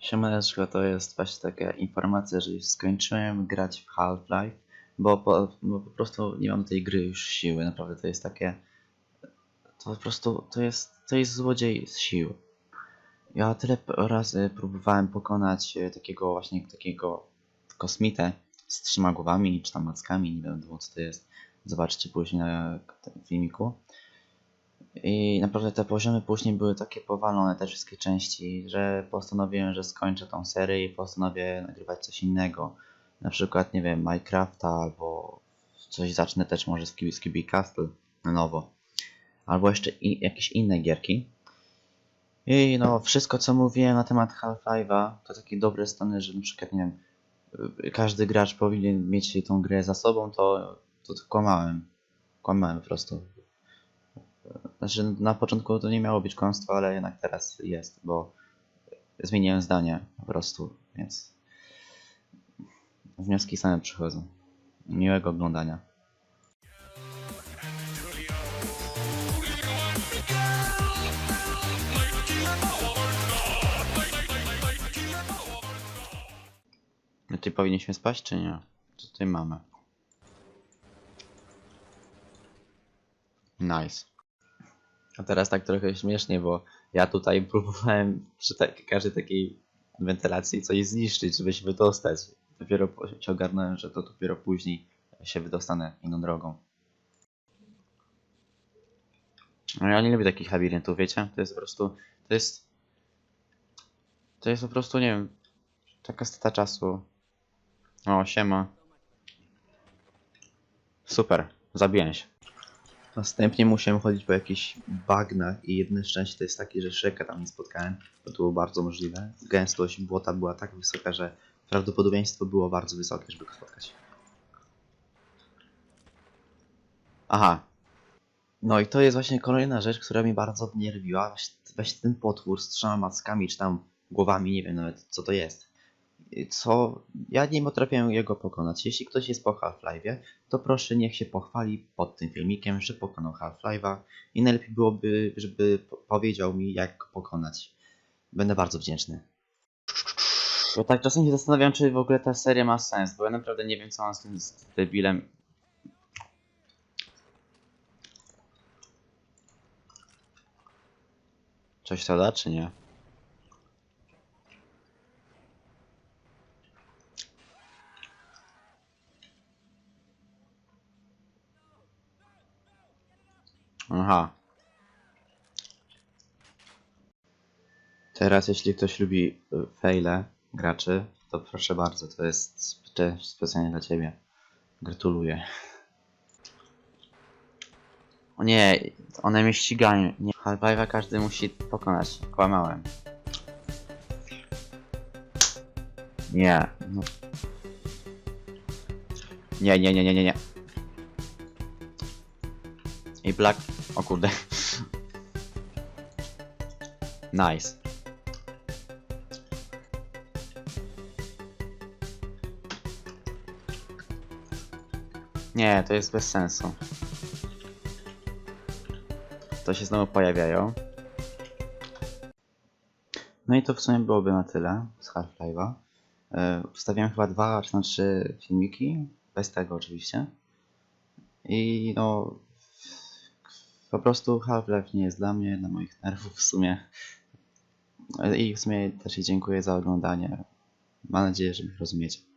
Siemaneczko, to jest właśnie taka informacja, że już skończyłem grać w Half-Life, bo po, bo po prostu nie mam tej gry już siły, naprawdę to jest takie... To po prostu, to jest, to jest złodziej z sił. Ja tyle razy próbowałem pokonać e, takiego właśnie, takiego kosmitę z trzema głowami, czy tam mackami, nie wiem co to jest. Zobaczcie później na filmiku. I naprawdę te poziomy później były takie powalone, te wszystkie części, że postanowiłem, że skończę tą serię i postanowię nagrywać coś innego. Na przykład, nie wiem, Minecrafta albo coś zacznę też może z Kibi, Kibi Castle na nowo. Albo jeszcze i, jakieś inne gierki. I no, wszystko co mówiłem na temat Half-Life'a to takie dobre strony, że na przykład, nie wiem, każdy gracz powinien mieć tą grę za sobą, to, to, to kłamałem. Kłamałem po prostu. Znaczy, na początku to nie miało być kłamstwo, ale jednak teraz jest, bo zmieniłem zdanie po prostu, więc wnioski same przychodzą. Miłego oglądania. No ty powinniśmy spać, czy nie? Co tutaj mamy? Nice. A teraz tak trochę śmiesznie, bo ja tutaj próbowałem przy każdej takiej wentylacji coś zniszczyć, żeby się wydostać. Dopiero się ogarnąłem, że to dopiero później się wydostanę inną drogą. No ja nie lubię takich labiryntów, wiecie? To jest po prostu... To jest... To jest po prostu, nie wiem... Taka strata czasu. O, siema. Super, zabiłem się. Następnie musiałem chodzić po jakichś bagnach i jedno szczęście to jest takie, że Shreka tam nie spotkałem, bo to było bardzo możliwe. Gęstość błota była tak wysoka, że prawdopodobieństwo było bardzo wysokie, żeby go spotkać. Aha. No i to jest właśnie kolejna rzecz, która mnie bardzo nerwiła. Weź, weź ten potwór z trzema mackami, czy tam głowami, nie wiem nawet co to jest. Co ja nie potrafię jego pokonać. Jeśli ktoś jest po Half-Life'ie, to proszę niech się pochwali pod tym filmikiem, że pokonał Half-Life'a i najlepiej byłoby, żeby po- powiedział mi jak go pokonać. Będę bardzo wdzięczny. Bo tak czasem się zastanawiam, czy w ogóle ta seria ma sens, bo ja naprawdę nie wiem co mam z tym z debilem. Coś to da, czy nie? Aha. Teraz jeśli ktoś lubi y, faile graczy, to proszę bardzo, to jest spe- specjalnie dla ciebie. Gratuluję. O nie, one mnie ścigają. Nie, Half-Life'a każdy musi pokonać. Kłamałem. Nie, no. Nie, nie, nie, nie, nie, nie. I Black... O kurde. Nice. Nie, to jest bez sensu. To się znowu pojawiają. No i to w sumie byłoby na tyle z Half-Life'a. Yy, Wstawiam chyba dwa czy na trzy filmiki, bez tego oczywiście. I no, po prostu Half-Life nie jest dla mnie, dla moich nerwów w sumie. I w sumie też i dziękuję za oglądanie. Mam nadzieję, że mnie rozumiecie.